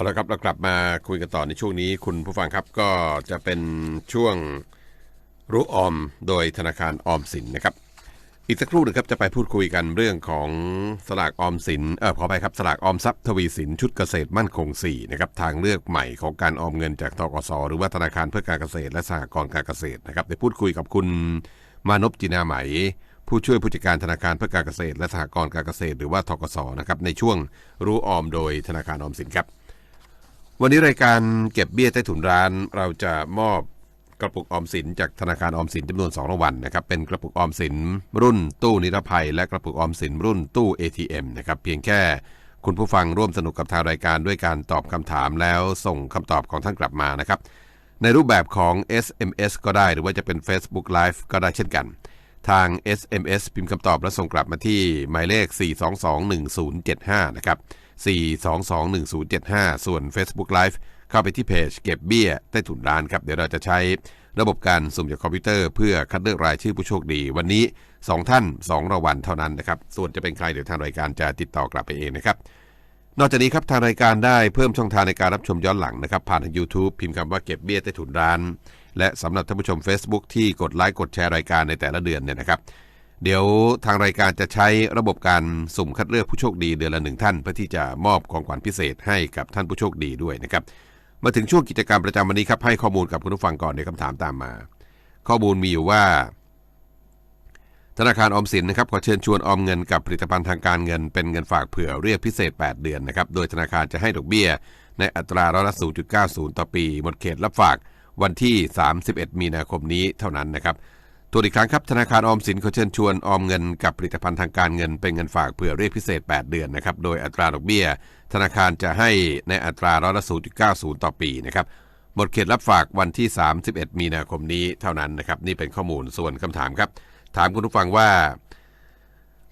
เอาละครับเรากลับมาคุยกันต่อในช่วงนี้ คุณผู้ฟังครับก็จะเป็นช่วงรู้ออมโดยธนาคารออมสินนะครับ อีกสักครู่หนึงครับจะไปพูดคุยกันเรื่องของสลากออมสินเออขอไปครับสลากออมทรัพย์ทวีสินชุดเกษตรมั่นคง4นะครับทางเลือกใหม่ของการออมเงินจากตกสหรือว่าธนาคารเพื่อการเกษตรและสหกรณ์การเกษตรนะครับได้พูดคุยกับคุณมานพจินาไหม ผู้ช่วยผู้จัดการธนาคารเพื่อการเกษตร และสหกรณ์การเกษตร หรือว่าทกสนะครับในช่วงรู้ออมโดยธนาคารออมสินครับ วันนี้รายการเก็บเบี้ยใต้ถุนร้าน เราจะมอบกระปุกออมสินจากธนาคารออมสินจำนวน2รางวัลนะครับเป็นกระปุกออมสินรุ่นตู้นิรภัย และกระปุกออมสินรุ่นตู้ ATM นะครับเพียงแค่คุณผู้ฟังร่วมสนุกกับทางรายการด้วยการตอบคำถามแล้วส่งคำตอบของท่านกลับมานะครับในรูปแบบของ SMS ก็ได้หรือว่าจะเป็น Facebook Live ก็ได้เช่นกัน ทาง SMS พิมพ์คำตอบและส่งกลับมาที่หมายเลข 4221075 นะครับ 4221075 ส่วน Facebook Live เข้าไปที่เพจเก็บเบี้ยใต้ถุนร้านครับ เดี๋ยวเราจะใช้ระบบการสุ่มจากคอมพิวเตอร์เพื่อคัดเลือกรายชื่อผู้โชคดี วันนี้ 2 ท่าน 2รางวัลเท่านั้นนะครับ ส่วนจะเป็นใครเดี๋ยวทางรายการจะติดต่อกลับไปเองนะครับ นอกจากนี้ครับทางรายการได้เพิ่มช่องทางในการรับชมย้อนหลังนะครับ ผ่านทาง YouTube พิมพ์คำว่าเก็บเบี้ยใต้ถุนร้าน และสำหรับท่านผู้ชม Facebook ที่กดไลค์กดแชร์รายการในแต่ละเดือนเนี่ยนะครับ เดี๋ยวทางรายการจะใช้ระบบการสุ่มคัดเลือกผู้โชคดีเดือนละหนึ่งท่าน เพื่อที่จะมอบของขวัญพิเศษให้กับท่านผู้โชคดีด้วยนะครับ มาถึงช่วงกิจกรรมประจำวันนี้ครับให้ข้อมูลกับคุณผู้ฟังก่อนในคำถามตามมา ข้อมูลมีอยู่ว่า ธนาคารออมสินนะครับขอเชิญชวนออมเงินกับผลิตภัณฑ์ทางการเงินเป็นเงินฝากเผื่อเรียกพิเศษ 8 เดือนนะครับโดยธนาคารจะให้ดอกเบี้ย ในอัตราร้อยละ0.90 ต่อปี หมดเขตรับฝากวันที่ 31 มีนาคมนี้เท่านั้นนะครับ ตัวอีกครั้งครับธนาคารออมสินขอเชิญชวนออมเงินกับผลิตภัณฑ์ทางการเงินเป็นเงินฝากเผื่อเรียกพิเศษ 8 เดือนนะครับโดยอัตราดอกเบี้ย ธนาคารจะให้ในอัตราร้อยละ0.90 ต่อปีนะครับหมดเขตรับฝากวันที่ 31 มีนาคมนี้เท่านั้นนะครับนี่เป็นข้อมูลส่วนคำถามครับ ถามคุณผู้ฟังว่า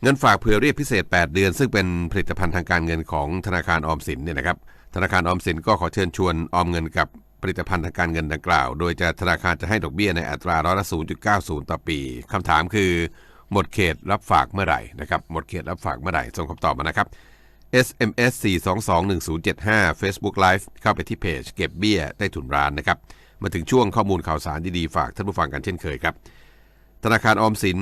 เงินฝากเผื่อเรียกพิเศษ 8 เดือน ซึ่งเป็นผลิตภัณฑ์ทางการเงินของธนาคารออมสินเนี่ยนะครับธนาคารออมสินก็ขอเชิญชวนออมเงินกับ ผลิตภัณฑ์ทางการเงินดังกล่าว โดยจะธนาคารจะให้ดอกเบี้ยในอัตราร้อยละ 0.90 ต่อปีคำถามคือ หมดเขตรับฝากเมื่อไหร่นะครับ หมดเขตรับฝากเมื่อไหร่ ส่งคำตอบมานะครับ SMS 4221075 Facebook Live เข้าไปที่เพจเก็บเบี้ยใต้ถุนร้านนะครับ มาถึงช่วงข้อมูลข่าวสารดีๆ ฝากท่านผู้ฟังกันเช่นเคยครับ ธนาคารออมสิน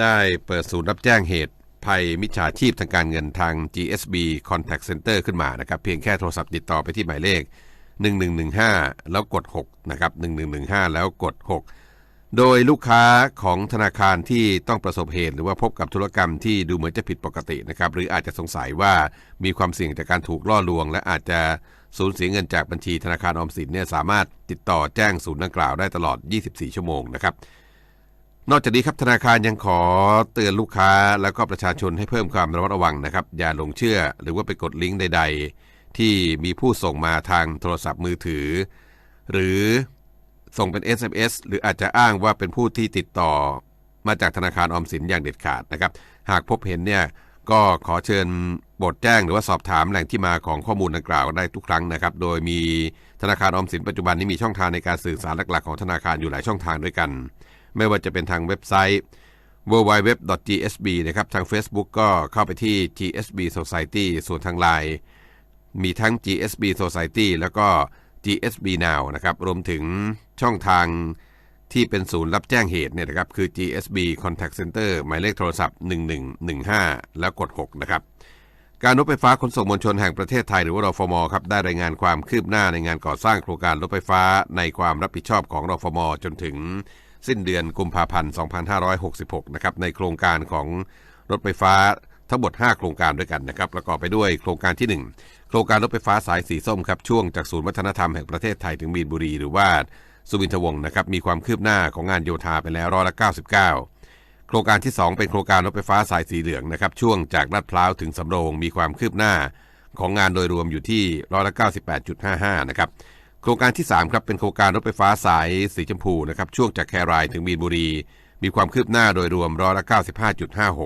ได้เปิดศูนย์รับแจ้งเหตุภัยมิจฉาชีพทางการเงินทาง GSB Contact Center ขึ้นมานะครับ เพียงแค่โทรศัพท์ติดต่อไปที่หมายเลข 1115 แล้วกด 6 นะครับ 1115 แล้วกด 6 โดยลูกค้าของธนาคารที่ต้องประสบเหตุ หรือว่าพบกับธุรกรรมที่ดูเหมือนจะผิดปกตินะครับ หรืออาจจะสงสัยว่ามีความเสี่ยงจากการถูกล่อลวง และอาจจะสูญเสียเงินจากบัญชีธนาคารออมสินเนี่ยสามารถติดต่อแจ้งศูนย์ดังกล่าวได้ตลอด 24 ชั่วโมงนะครับนอกจากนี้ครับธนาคารยังขอเตือนลูกค้าแล้วก็ประชาชนให้เพิ่มความระมัดระวังนะครับ อย่าหลงเชื่อหรือว่าไปกดลิงก์ใดๆ ที่มีผู้ส่งมาทางโทรศัพท์มือถือ หรือส่งเป็น SMS หรืออาจจะอ้างว่าเป็นผู้ที่ติดต่อมาจากธนาคารออมสินอย่างเด็ดขาดนะครับ หากพบเห็นเนี่ยก็ขอเชิญบทแจ้งหรือว่าสอบถามแหล่งที่มาของข้อมูลดังกล่าวได้ทุกครั้งนะครับ โดยมีธนาคารออมสินปัจจุบันนี้มีช่องทางในการสื่อสารหลักๆของธนาคารอยู่หลายช่องทางด้วยกัน ไม่ว่าจะเป็นทางเว็บไซต์ www.gsb นะครับ ทาง Facebook ก็เข้าไปที่ GSB Society ส่วนทางไลน์ มีทั้ง GSB Society แล้วก็ GSB Now นะครับ รวมถึงช่องทางที่เป็นศูนย์รับแจ้งเหตุเนี่ยนะครับ คือ GSB Contact Center หมายเลขโทรศัพท์ 1115 แล้วกด 6 นะครับ การรถไฟฟ้าขนส่งมวลชนแห่งประเทศไทยหรือว่ารฟมครับ ได้รายงานความคืบหน้าในงานก่อสร้างโครงการรถไฟฟ้าในความรับผิดชอบของรฟม จนถึงสิ้นเดือนกุมภาพันธ์ 2566 นะครับ ในโครงการของรถไฟฟ้า ทั้งหมด 5 โครงการด้วยกันนะครับประกอบไปด้วยโครงการที่ 1 โครงการรถไฟฟ้าสายสีส้มครับช่วงจากศูนย์วัฒนธรรมแห่งประเทศไทยถึงมีนบุรีหรือว่าสุวินทวงศ์นะครับมีความคืบหน้าของงานโยธาไปแล้วร้อยละ99 โครงการที่ 2 เป็นโครงการรถไฟฟ้าสายสีเหลืองนะครับช่วงจากลาดพร้าวถึงสำโรงมีความคืบหน้า ของงานโดยรวมอยู่ที่ร้อยละ98.55 นะครับโครงการที่3ครับเป็นโครงการรถไฟฟ้าสายสีชมพูนะครับช่วงจากแครายถึงมีนบุรี มีความคืบหน้าโดยรวมร้อยละ95.56โ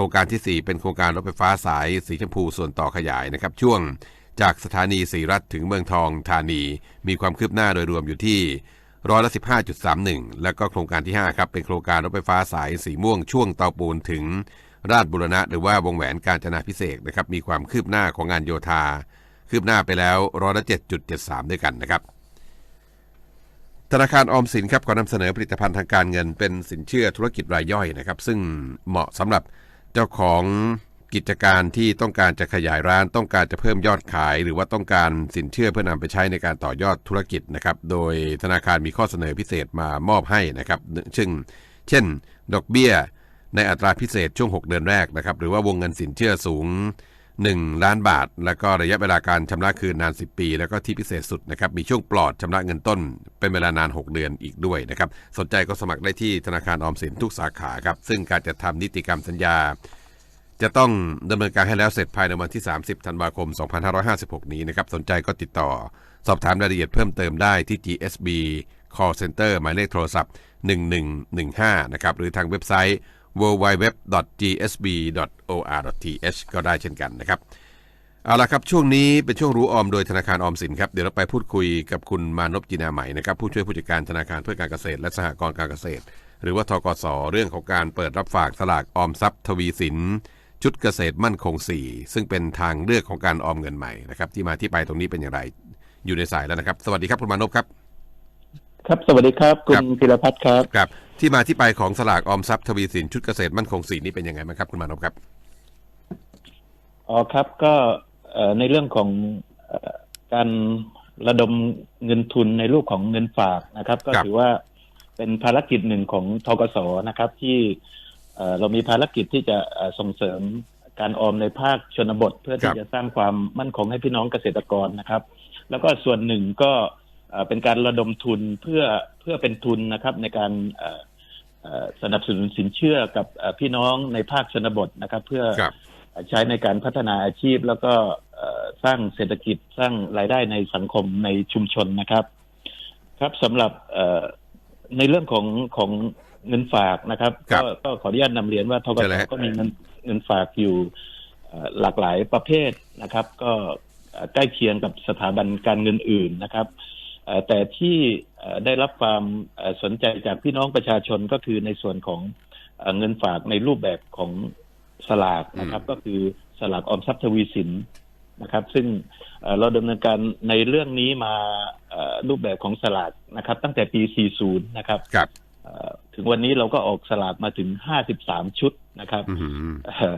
ครงการที่ 4 เป็นโครงการรถไฟฟ้าสายสีชมพูส่วนต่อขยายนะครับ ช่วงจากสถานีสีรัฐถึงเมืองทองธานี มีความคืบหน้าโดยรวมอยู่ที่ร้อยละ15.31 แล้วก็โครงการที่ 5 ครับ เป็นโครงการรถไฟฟ้าสายสีม่วงช่วงเตาปูนถึงราชบุรณะ หรือว่าวงแหวนการจนาพิเศษนะครับมีความคืบหน้าของงานโยธา คืบหน้าไปแล้วร้อยละ7.73 ด้วยกันนะครับธนาคารออมสินครับขอนำเสนอผลิตภัณฑ์ทางการเงินเป็นสินเชื่อธุรกิจรายย่อยนะครับ ซึ่งเหมาะสำหรับ เจ้าของกิจการที่ต้องการจะขยายร้านต้องการจะเพิ่มยอดขาย หรือว่าต้องการสินเชื่อเพื่อนำไปใช้ในการต่อยอดธุรกิจนะครับ โดยธนาคารมีข้อเสนอพิเศษมามอบให้นะครับซึ่งเช่น ดอกเบี้ย ในอัตราพิเศษช่วง 6 เดือนแรกนะครับ หรือว่าวงเงินสินเชื่อสูง 1 ล้านบาท แล้วก็ระยะเวลาการชำระคืนนาน 10 ปี แล้วก็ที่พิเศษสุดนะครับ มีช่วงปลอดชำระเงินต้น เป็นเวลานาน 6 เดือนอีกด้วยนะครับ สนใจก็สมัครได้ที่ธนาคารออมสินทุกสาขาครับ ซึ่งการจะทำนิติกรรมสัญญา จะต้องดำเนินการให้แล้วเสร็จภายในวันที่ 30 ธันวาคม 2556 นี้นะครับ สนใจก็ติดต่อ สอบถามรายละเอียดเพิ่มเติมได้ที่ GSB Call Center หมายเลขโทรศัพท์ 1115 นะครับ หรือทางเว็บไซต์ www.gsb.or.th ก็ได้เช่นกันนะครับ เอาละครับช่วงนี้เป็นช่วงรู้ออมโดยธนาคารออมสินครับ เดี๋ยวเราไปพูดคุยกับคุณมานพจินาใหม่นะครับผู้ช่วยผู้จัดการธนาคารเพื่อการเกษตร และสหกรณ์การเกษตร หรือว่าทกสเรื่องของการเปิดรับฝากสลากออมทรัพย์ทวีสินชุดเกษตรมั่นคง 4 ซึ่งเป็นทางเลือกของการออมเงินใหม่นะครับที่มาที่ไปตรงนี้เป็นอย่างไรอยู่ในสายแล้วนะครับ สวัสดีครับคุณมานพครับ ครับสวัสดีครับคุครัณบพิรพัฒน์ครับครับ ที่มาที่ไปของสลากออมทรัพย์ทวีสินชุดเกษตรมั่นคง4นี่เป็นยังไงบ้างครับ คุณมานพครับอ๋อครับก็เอ่อในเรื่องของเอ่อการระดมเงินทุนในรูปของเงินฝากนะครับ ก็ครับถือว่าเป็นภารกิจหนึ่งของทกสนะครับ ที่เอ่อเรามีภารกิจที่จะเอ่อส่งเสริมการออมในภาคชนบท เพื่อครัที่บจะสร้างความมั่นคงให้พี่น้องเกษตรกรนะครับ แล้วก็ส่วนหนึ่งก็เอ่อเป็นการระดมทุนเพื่อเพื่อเป็นทุนนะครับ ในการเอ่อเอ่อ สนับสนุนสินเชื่อกับเอ่อพี่น้องในภาคชนบทนะครับ เพื่อครับใช้ในการพัฒนาอาชีพแล้วก็เอ่อสร้างเศรษฐกิจสร้างรายได้ในสังคมในชุมชนนะครับ ครับสำหรับเอ่อในเรื่องของของเงินฝากนะครับครับก็ก็ขออนุญาตนำเรียนว่าทกเชิญศเลยฮะก็มีเงินเงินฝากอยู่เอ่อหลากหลายประเภทนะครับ ก็เอ่อใกล้เคียงกับสถาบันการเงินอื่นนะครับเอ่อแต่ที่เอ่อ ได้รับความเอ่อสนใจจากพี่น้องประชาชนก็คือในส่วนของเอ่อเงินฝากในรูปแบบของสลากนะครับ ก็คือสลากออมทรัพย์ทวีสินนะครับ ซึ่งเอ่อเราดำเนินการในเรื่องนี้มาเอ่อรูปแบบของสลากนะครับ ตั้งแต่ปี 40 นะครับครับเอ่อถึงวันนี้เราก็ออกสลากมาถึง 53 ชุดนะครับอือหือเอ่อ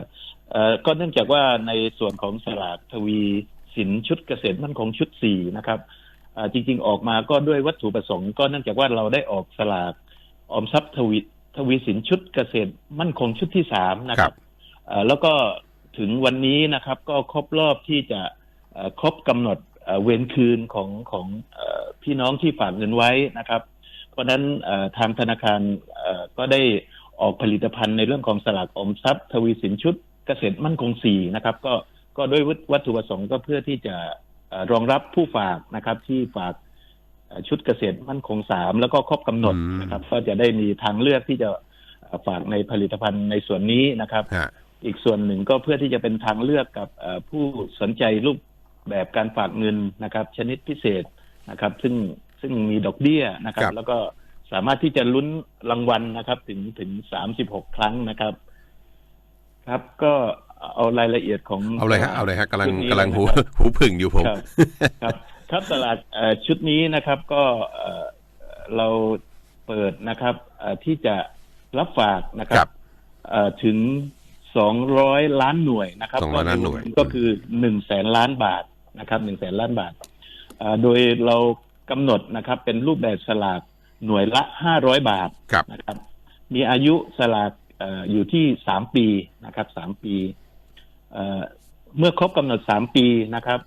เอ่อก็เนื่องจากว่าในส่วนของสลากทวีสินชุดเกษตรมั่นคงชุดสี่นะครับเอ่อ จริง ๆ ออกมาก็ด้วยวัตถุประสงค์ ก็เนื่องจากว่าเราได้ออกสลากออมทรัพย์ทวีทวีสินชุดเกษตรมั่นคงชุดที่สามนะคครัรับบเอ่อแล้วก็ถึงวันนี้นะครับ ก็ครบรอบที่จะเอ่อครบกำหนดเอ่อเวรคืนของของเอ่อพี่น้องที่ฝากเงินไว้นะครับ เพราะฉะนั้นเอ่อทางธนาคารเอ่อก็ได้ออกผลิตภัณฑ์ในเรื่องของสลากออมทรัพย์ ทวีสินชุดเกษตรมั่นคงสี่นะครับ ก็ก็ด้วยวัตถุประสงค์ก็เพื่อที่จะเอ่อ รองรับผู้ฝากนะครับ ที่ฝากเอ่อชุดเกษตรมั่นคงสามแล้วก็ครบกำหนดอืมนะครับ ก็จะได้มีทางเลือกที่จะเอ่อฝากในผลิตภัณฑ์ในส่วนนี้นะครับฮะอีกส่วนหนึ่งก็เพื่อที่จะเป็นทางเลือกกับเอ่อผู้สนใจรูปแบบการฝากเงินนะครับ ชนิดพิเศษนะครับ ซึ่งซึ่งมีดอกเบี้ยนะครับครับแล้วก็สามารถที่จะลุ้นรางวัลนะครับ ถึงถึงสามสิบหกครั้งนะครับ ครับก็ เอารายละเอียดของเอาเลยฮะเอาเลยฮะกำลังชุดนี้กำลังหูนะครับหูผึ่งอยู่ผมครับครับครับตลาดเอ่อชุดนี้นะครับก็เอ่อเราเปิดนะครับเอ่อที่จะรับฝากนะคครัรับบเอ่อถึงสองร้อยล้านหน่วยนะครับ200ล้านหน่วยก็คือหนึ่งแสนล้านบาทนะครับหนึ่งแสนล้านบาทเอ่อโดยเรากำหนดนะครับ เป็นรูปแบบสลากหน่วยละห้าร้อยบาทครับนะครับ มีอายุสลากเอ่ออยู่ที่สามปีนะครับสามปี เอ่อเมื่อครบกำหนดสามปีนะครับ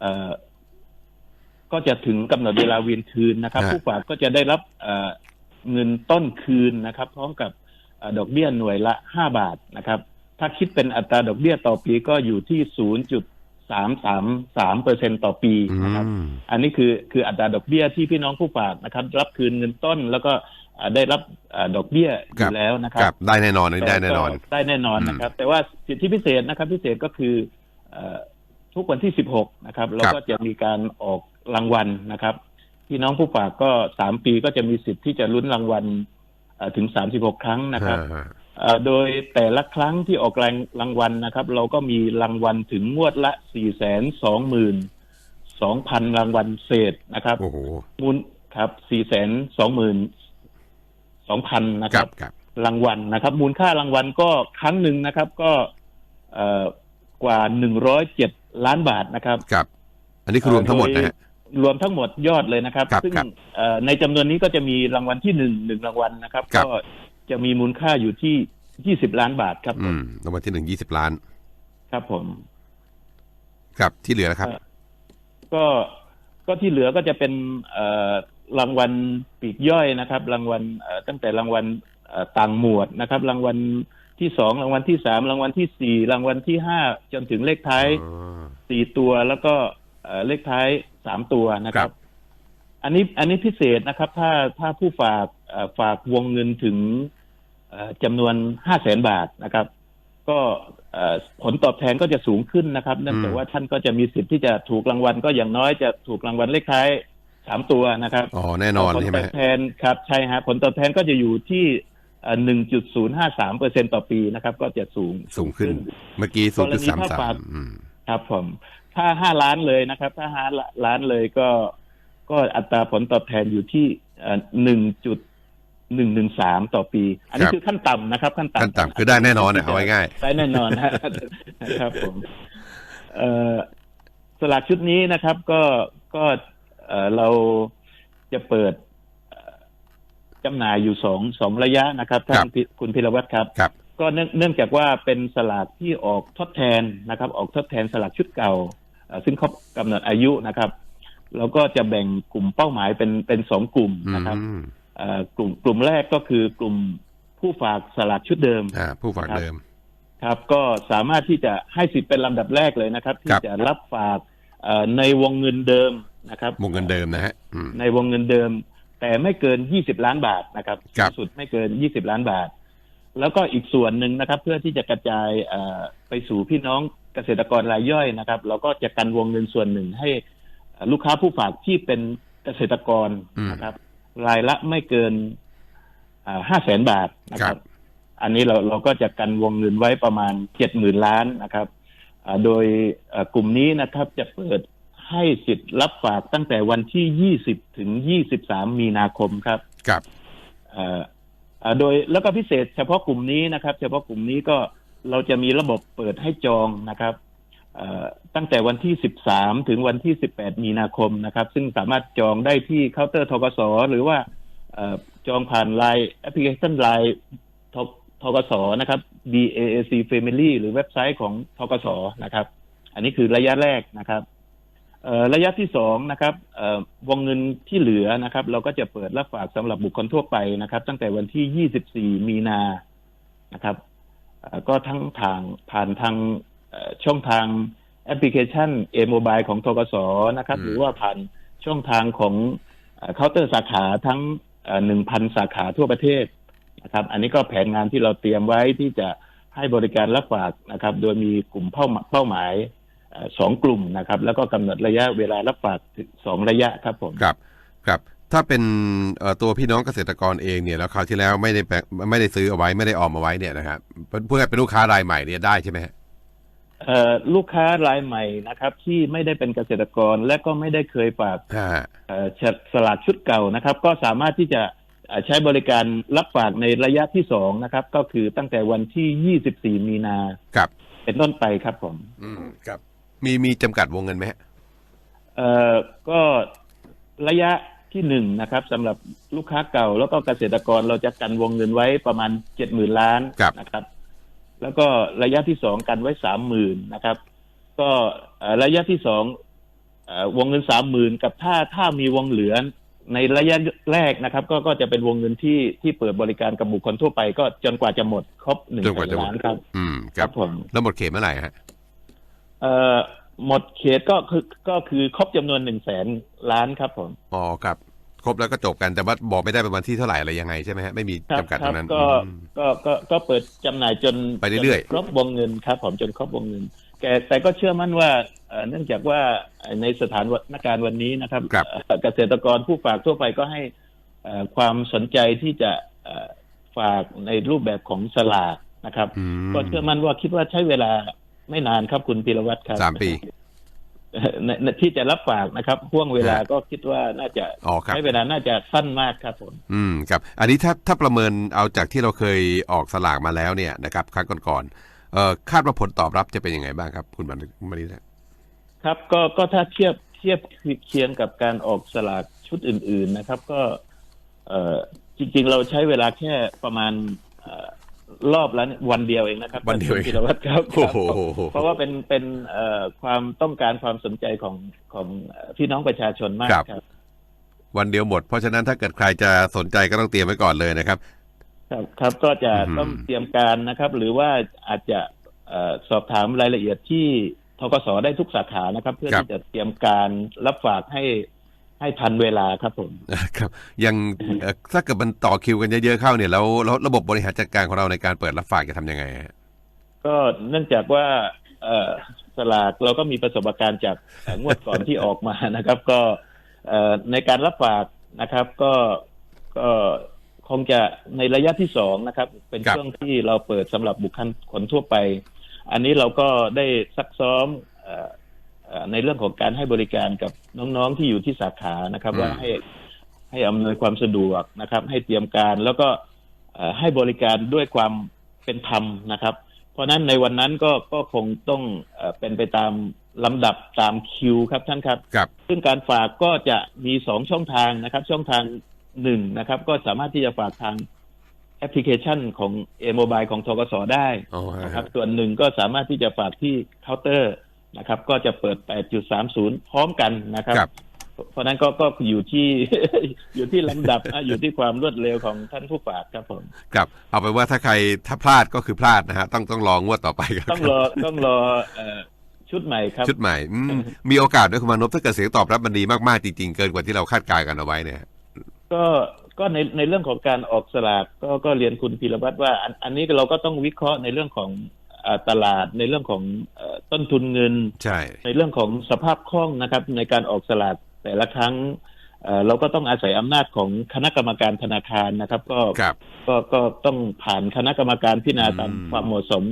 เอ่อก็จะถึงกำหนดเวลาเวียนคืนนะครับฮะผู้ฝากก็จะได้รับเอ่อเงินต้นคืนนะครับ พร้อมกับเอ่อดอกเบี้ยหน่วยละห้าบาทนะครับ ถ้าคิดเป็นอัตราดอกเบี้ยต่อปีก็อยู่ที่ศูนย์จุดสามสามสามเปอร์เซ็นต่อปีนะครับอืมอันนี้คือคืออัตราดอกเบี้ยที่พี่น้องผู้ฝากนะครับ รับคืนเงินต้นแล้วก็อ่า ได้รับอาดอกเบี้ยอครัยู่บแล้วนะคครัรับบได้แน่นอนอันนี้ได้แน่นอนก็ได้แน่นอนนะครับ แต่ว่าสิทธิพิเศษนะครับ พิเศษก็คือเอ่อทุกวันที่16นะครับ เราก็จะมีการออกรางวัลนะครับพี่น้องผู้ฝากก็สามปีก็จะมีสิทธิ์ที่จะลุ้นรางวัลเอ่อถึง36ครั้งนะครับฮะเอ่อโดยแต่ละครั้งที่ออกรางรางวัลนะครับ เราก็มีรางวัลถึงงวดละ4 2 0 0 0 0สองพันรางวัลเศษนะครับโอ้โหมูลครับสี่แสนสองหมื่น สองพันนะคครัรับบครับรางวัลนะครับ มูลค่ารางวัลก็ครั้งหนึ่งนะครับ ก็เอ่อกว่าหนึ่งร้อยเจ็ดล้านบาทนะครับครับ อันนี้คือรวมทั้งหมดนะฮะรวมทั้งหมดยอดเลยนะครับครับซึ่งครับเอ่อในจำนวนนี้ก็จะมีรางวัลที่หนึ่งหนึ่งรางวัลนะครับครับก็จะมีมูลค่าอยู่ที่ยี่สิบล้านบาทครับผอืมมรางวัลที่หนึ่งยี่สิบล้าน ครับผม ครับที่เหลือนะครับเอ่อก็ก็ที่เหลือก็จะเป็นเอ่อ รางวัลปลีกย่อยนะครับ รางวัลเอ่อตั้งแต่รางวัลเอ่อต่างหมวดนะครับ รางวัลที่สองรางวัลที่สามรางวัลที่สี่รางวัลที่ห้าจนถึงเลขท้ายอ๋อสี่ตัวแล้วก็เอ่อเลขท้ายสามตัวนะคครัรับบอันนี้อันนี้พิเศษนะครับ ถ้าถ้าผู้ฝากเอ่อฝากวงเงินถึงเอ่อจำนวนห้าแสนบาทนะครับ ก็เอ่อผลตอบแทนก็จะสูงขึ้นนะครับเนื่องจากว่าท่านก็จะมีสิทธิ์ที่จะถูกรางวัลก็อย่างน้อยจะถูกรางวัลเลขท้าย สามตัวนะครับอ๋อแน่นอนผลใช่ไหตมอบฮะแทนครับใช่ฮะผลตอบแทนก็จะอยู่ที่หนึ่งจุดศูนย์ห้าสามเปอร์เซ็นต่อปีนะครับ ก็จะสูงสูงขึ้น เมื่อกี้ศูนย์จุดสามสามครับผม ถ้าห้าล้านเลยนะครับ ถ้าห้าล้านเลยก็ ก็อัตราผลตอบแทนอยู่ที่หนึ่งจุดหนึ่งหนึ่งสามต่อปี อันนี้คือขั้นต่ำนะครับ ขั้นต่ำขั้นต่ำคือได้แน่นอนเนี่ยเอาไว้ง่ายได้แน่นอนนะนะครับผมเอ่อสลากชุดนี้นะครับ ก็ก็ เอ่อเราจะเปิดเอ่อจำหน่ายอยู่สองสองระยะนะครับท่าครันบพิคุณพิรวัตรครับครับก็เนื่องเนื่องจากว่าเป็นสลากที่ออกทดแทนนะครับ ออกทดแทนสลากชุดเก่าเอ่อซึ่งครบกำหนดอายุนะครับแล้วก็จะแบ่งกลุ่มเป้าหมายเป็นเป็นสองกลุ่มอืนะครับมเอ่อกลุ่มกลุ่มแรกก็คือกลุ่มผู้ฝากสลากชุดเดิมอ่าผู้ฝากเดิม ครับ ก็สามารถที่จะให้สิทธิ์เป็นลำดับแรกเลยนะครับ ที่ครับจะรับฝากเอ่อในวงเงินเดิม นะครับวงเงินเดิมนะฮะอืมในวงเงินเดิม แต่ไม่เกิน20ล้านบาทนะครับครับสุดไม่เกิน20ล้านบาท แล้วก็อีกส่วนหนึ่งนะครับ เพื่อที่จะกระจายเอ่อไปสู่พี่น้องเกษตรกรรายย่อยนะครับ เราก็จะกันวงเงินส่วนหนึ่งให้เอ่อลูกค้าผู้ฝากที่เป็นเกษตรกรอืมนะครับ รายละไม่เกินห้าแสนบาทนะคครัรับบอันนี้เราเราก็จะกันวงเงินไว้ประมาณเจ็ดหมื่นล้านนะครับอ่าโดยเอ่อกลุ่มนี้นะครับจะเปิด ให้สิทธิ์รับฝากตั้งแต่วันที่ 20 ถึง 23 มีนาคมครับ ครับเอ่ออ่าโดยแล้วก็พิเศษเฉพาะกลุ่มนี้นะครับ เฉพาะกลุ่มนี้ก็เราจะมีระบบเปิดให้จองนะครับเอ่อตั้งแต่วันที่ 13 ถึงวันที่ 18 มีนาคมนะครับ ซึ่งสามารถจองได้ที่เคาน์เตอร์ทกสหรือว่าเอ่อจองผ่านไลน์แอปพลิเคชันไลน์ททกสนะครับ BAAC Family หรือเว็บไซต์ของทกสนะครับ อันนี้คือระยะแรกนะครับเอ่อ ระยะที่สองนะครับเอ่อวงเงินที่เหลือนะครับ เราก็จะเปิดรับฝากสำหรับบุคคลทั่วไปนะครับ ตั้งแต่วันที่ 24 มีนานะครับเอ่อก็ทั้งทางผ่านทางเอ่อช่องทางแอปพลิเคชัน a m o b i l e ของทกสนะครับอืมหรือว่าผ่านช่องทางของเคาน์เตอร์สาขาทั้งหนึ่งพันสาขาทั่วประเทศนะครับ อันนี้ก็แผนงานที่เราเตรียมไว้ที่จะให้บริการรับฝากนะครับ โดยมีกลุ่มเป้าหมาย เป้าหมายเอ่อสองกลุ่มนะครับ แล้วก็กำหนดระยะเวลารับฝากถึงสองระยะครับผมครับครับถ้าเป็นเอ่อตัวพี่น้องเกษตรกรเองเนี่ยแล้วคราวที่แล้วไม่ได้แปะไม่ได้ซื้อเอาไว้ไม่ได้ออมเอาไว้เนี่ยนะครับเพื่อเป็นลูกค้ารายใหม่เนี่ยได้ใช่ไหมฮะเอ่อลูกค้ารายใหม่นะครับ ที่ไม่ได้เป็นเกษตรกรและก็ไม่ได้เคยฝากอ่าเอ่อฉสลากชุดเก่านะครับ ก็สามารถที่จะเอ่อใช้บริการรับฝากในระยะที่สองนะครับ ก็คือตั้งแต่วันที่ 24 มีนาครับเป็นต้นไปครับผม อืมครับ มีมีจำกัดวงเงินไหมฮะเอ่อก็ระยะที่หนึ่งนะครับสำหรับลูกค้าเก่าแล้วก็เกษตรกรเราจะกันวงเงินไว้ประมาณเจ็ดหมื่นล้านครับนะครับ แล้วก็ระยะที่สองกันไว้สามหมื่นนะครับ ก็เอ่อระยะที่สองเอ่อวงเงินสามหมื่นกับถ้าถ้ามีวงเหลือในระยะแรกนะครับ ก็ก็จะเป็นวงเงินที่ที่เปิดบริการกับบุคคลทั่วไป ก็จนกว่าจะหมดครบหนึ่งจนกว่าจะหมดล้านครับ อืมคครัรับบผม แล้วหมดเขตเมื่อไหร่ฮะ เอ่อหมดเขตก็คือก็คือครบจำนวนหนึ่งแสนล้านครับผมอ๋อครับครบแล้วก็จบกันแต่ว่าบอกไม่ได้เป็นวันที่เท่าไหร่อะไรยังไงใช่ไหมฮะไม่มีครับจำกัดคตรัรงนั้นก็อืมก็ก็ก็เปิดจำหน่ายจนไปเรื่อยๆจนครบวงเงินครับผมจนครบวงเงินแต่แต่ก็เชื่อมั่นว่าเอ่อเนื่องจากว่าในสถานการณ์วันนี้นะครับครับเอ่อเกษตรกรผู้ฝากทั่วไปก็ให้เอ่อความสนใจที่จะเอ่อฝากในรูปแบบของสลากนะครับอืมก็เชื่อมั่นว่าคิดว่าใช้เวลา ไม่นานครับคุณพีรวัตรครับสามปีเอ่อในในที่จะรับฝากนะครับห่วงเวลาก็คิดว่าน่าจะอ๋อครับใช้เวลาน่าจะสั้นมากครับผมอืมครับ อันนี้ถ้าถ้าประเมินเอาจากที่เราเคยออกสลากมาแล้วเนี่ยนะครับครั้งก่อนๆเอ่อคาดว่าผลตอบรับจะเป็นยังไงบ้างครับ คุณมันมารินะครับ ก็ก็ถ้าเทียบเทียบเคียงกับการออกสลากชุดอื่น ๆนะครับ ก็ เอ่อจริง ๆ เราใช้เวลาแค่ประมาณเอ่อ รอบละวันเดียวเองนะครับวันเดียวเองคุณพิรวัตรครับโอ้โหเพราะว่าเป็นเป็นเอ่อความต้องการความสนใจของของเอ่อพี่น้องประชาชนมากครับครับ วันเดียวหมด เพราะฉะนั้นถ้าเกิดใครจะสนใจก็ต้องเตรียมไว้ก่อนเลยนะครับ ครับครับก็จะอือหือต้องเตรียมการนะครับ หรือว่าอาจจะเอ่อสอบถามรายละเอียดที่ทกสได้ทุกสาขานะครับ เพื่อที่จะเตรียมการรับฝากให้ ให้ทันเวลาครับผมครับยังเอ่อถ้าเกิดมันต่อคิวกันเยอะๆเข้าเนี่ยแล้วแล้วระบบบริหารจัดการของเราในการเปิดรับฝากจะทำยังไงฮะก็เนื่องจากว่าเอ่อสลากเราก็มีประสบการณ์จากเอ่องวดก่อนที่ออกมานะครับ ก็เอ่อในการรับฝากนะครับ ก็ก็คงจะในระยะที่สองนะครับ เป็นครับช่วงที่เราเปิดสำหรับบุคคลคนทั่วไป อันนี้เราก็ได้ซักซ้อมเอ่อเอ่อ ในเรื่องของการให้บริการกับน้องๆที่อยู่ที่สาขานะครับ ว่าให้ให้อำนวยความสะดวกนะครับ ให้เตรียมการแล้วก็เอ่อให้บริการด้วยความเป็นธรรมนะครับ เพราะฉะนั้นในวันนั้นก็ก็คงต้องเอ่อเป็นไปตามลำดับตามคิวครับท่านครับครับซึ่งการฝากก็จะมีสองช่องทางนะครับ ช่องทางหนึ่งนะครับ ก็สามารถที่จะฝากทางแอปพลิเคชันของเอโมบายของทกสได้อ๋อนะครับ ส่วนหนึ่งก็สามารถที่จะฝากที่เคาน์เตอร์ นะครับ ก็จะเปิด 8.30 พร้อมกันนะครับครับเพราะฉะนั้นก็ก็อยู่ที่อยู่ที่ลำดับนะอยู่ที่ความรวดเร็วของท่านผู้ฝากครับผมครับเอาไปนว่าถ้าใครถ้าพลาดก็คือพลาดนะฮะต้องต้องรองวดต่อไปครับต้องรอต้องรอเอ่อชุดใหม่ครับชุดใหม่อืมมีโอกาสด้วยคุณมานพถ้าเกิดเสียงตอบรับมันดีมากๆจริงๆ เกินกว่าที่เราคาดการณ์กันเอาไว้เนี่ย ก็ก็ในในเรื่องของการออกสลากก็ก็เรียนคุณพีรวัตรว่าอันอันนี้เราก็ต้องวิเคราะห์ในเรื่องของเอ่อ ตลาดในเรื่องของเอ่อต้นทุนเงินใช่ในเรื่องของสภาพคล่องนะครับ ในการออกสลากแต่ละครั้งเอ่อเราก็ต้องอาศัยอำนาจของคณะกรรมการธนาคารนะครับ ก็ครับก็ก็ต้องผ่านคณะกรรมการพิจารณาตามอืมความเหมาะสม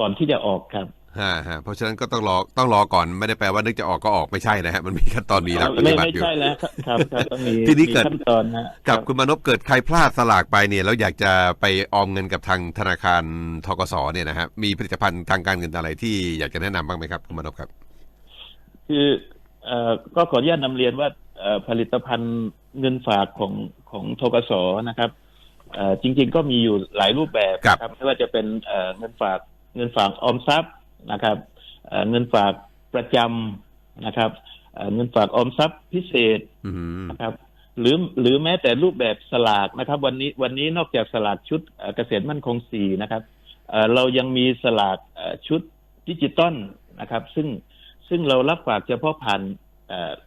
ก่อนที่จะออกครับ ฮะฮะเพราะฉะนั้นก็ต้องรอต้องรอก่อนไม่ได้แปลว่านึกจะออกก็ออกไม่ใช่นะฮะมันมีขั้นตอนมีหลักปไม่ฏิบัติไม่อยู่ใช่แล้วครับครับครับต้องมีทีนี้มีเกิดขั้นตอนนะกับคุณมานพเกิดใครพลาดสลากไปเนี่ยแล้วอยากจะไปออมเงินกับทางธนาคารทกสเนี่ยนะฮะมีผลิตภัณฑ์ทางการเงินอะไรที่อยากจะแนะนำบ้างไหมครับคุณมานพครับ คือเอ่อก็ขออนุญาตนำเรียนว่าเอ่อผลิตภัณฑ์เงินฝากของของทกสนะครับเอ่อจริง ๆ ก็มีอยู่หลายรูปแบบครับนะครับไม่ว่าจะเป็นเอ่อเงินฝากเงินฝากออมทรัพย์ นะครับเอ่อเงินฝากประจำนะครับเอ่อเงินฝากออมทรัพย์พิเศษอืมนะครับหรือหรือแม้แต่รูปแบบสลากนะครับ วันนี้วันนี้นอกจากสลากชุดเอ่อเกษตรมั่นคงสี่นะครับเอ่อเรายังมีสลากเอ่อชุดดิจิตอลนะครับ ซึ่งซึ่งเรารับฝากเฉพาะผ่านเอ่อ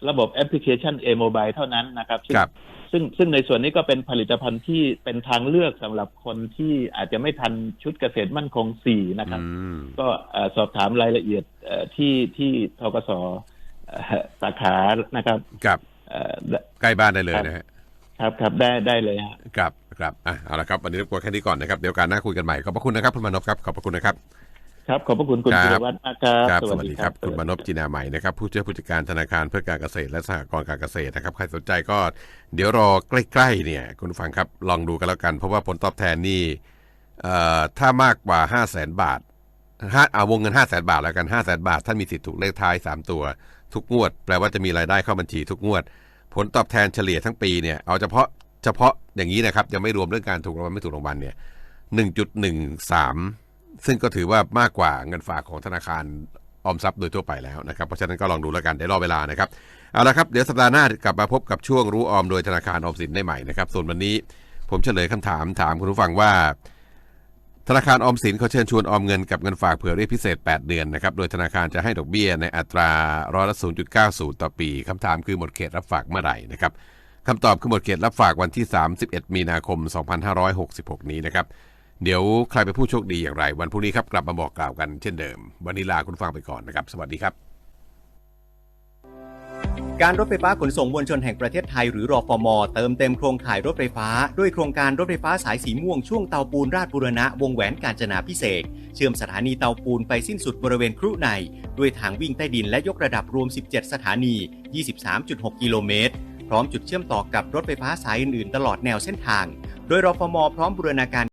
ระบบแอปพลิเคชัน a m o b i l e เท่านั้นนะครับซึ่งครับซึ่งซึ่งในส่วนนี้ก็เป็นผลิตภัณฑ์ที่เป็นทางเลือกสำหรับคนที่อาจจะไม่ทันชุดเกษตรมั่นคงสี่นะครับอืมก็เอ่อสอบถามรายละเอียดเอ่อที่ที่ทกสเอ่อสาขานะครับครับเอ่อใกล้บ้านได้เลยนะฮะครับครับได้ได้เลยฮะครับครับอะเอาละครับ วันนี้รบกวนแค่นี้ก่อนนะครับ เดี๋ยวการหน้าคุยกันใหม่ ขอบพระคุณนะครับ คุณมานพครับ ขอบพระคุณนะครับ ครับ ขอบพระคุณคุณครับพิรวัตรมากครับครับ สวัสดีครับ คุณมานพจินาใหม่นะครับ ผู้ช่วยผู้จัดการธนาคารเพื่อการเกษตรและสหกรณ์การเกษตรนะครับ ใครสนใจก็เดี๋ยวรอใกล้ๆเนี่ย คุณผู้ฟังครับ ลองดูกันแล้วกัน เพราะว่าผลตอบแทนนี่เอ่อถ้ามากกว่า 5 0 0แสนบาทห้าเอาวงเงิน 5 0 0แสนบาทแล้วกัน 5 0 0แสนบาท ท่านมีสิทธิ์ถูกเลขท้าย 3 ตัว ทุกงวด แปลว่าจะมีรายได้เข้าบัญชีทุกงวด ผลตอบแทนเฉลี่ยทั้งปีเนี่ย เอาเฉพาะเฉพาะอย่างนี้นะครับ ยังไม่รวมเรื่องการถูกรางวัลไม่ถูกรางวัลเนี่ย1.13 ซึ่งก็ถือว่ามากกว่าเงินฝากของธนาคารออมทรัพย์โดยทั่วไปแล้วนะครับ เพราะฉะนั้นก็ลองดูแล้วกันเดี๋ยวรอเวลานะครับเอาละครับเดี๋ยวสัปดาห์หน้ากลับมาพบกับช่วงรู้ออมโดยธนาคารออมสินได้ใหม่นะครับ ส่วนวันนี้ผมเฉลยคำถามถามคุณผู้ฟังว่า ธนาคารออมสินเขาเชิญชวนออมเงินกับเงินฝากเผื่อเรียกพิเศษ 8 เดือนนะครับโดยธนาคารจะให้ดอกเบี้ยในอัตราร้อยละ0.90 ต่อปีคำถามคือหมดเขตรับฝากเมื่อไหร่นะครับคำตอบคือหมดเขตรับฝากวันที่ 31 มีนาคม 2566 นี้นะครับ เดี๋ยวใครเป็นผู้โชคดีอย่างไร วันพรุ่งนี้ครับกลับมาบอกกล่าวกันเช่นเดิม วันนี้ลาคุณฟังไปก่อนนะครับ สวัสดีครับ การรถไฟฟ้าขนส่งมวลชนแห่งประเทศไทยหรือรอฟมเติมเต็มโครงข่ายรถไฟฟ้า ด้วยโครงการรถไฟฟ้าสายสีม่วงช่วงเตาปูนราชบุรณะวงแหวนกาญจนาพิเศษเชื่อมสถานีเตาปูนไปสิ้นสุดบริเวณครุใน ด้วยทางวิ่งใต้ดินและยกระดับรวม 17 สถานี 23.6 กิโลเมตรพร้อมจุดเชื่อมต่อกับรถไฟฟ้าสายอื่นๆ ตลอดแนวเส้นทาง โดยรฟมพร้อมบูรณาการ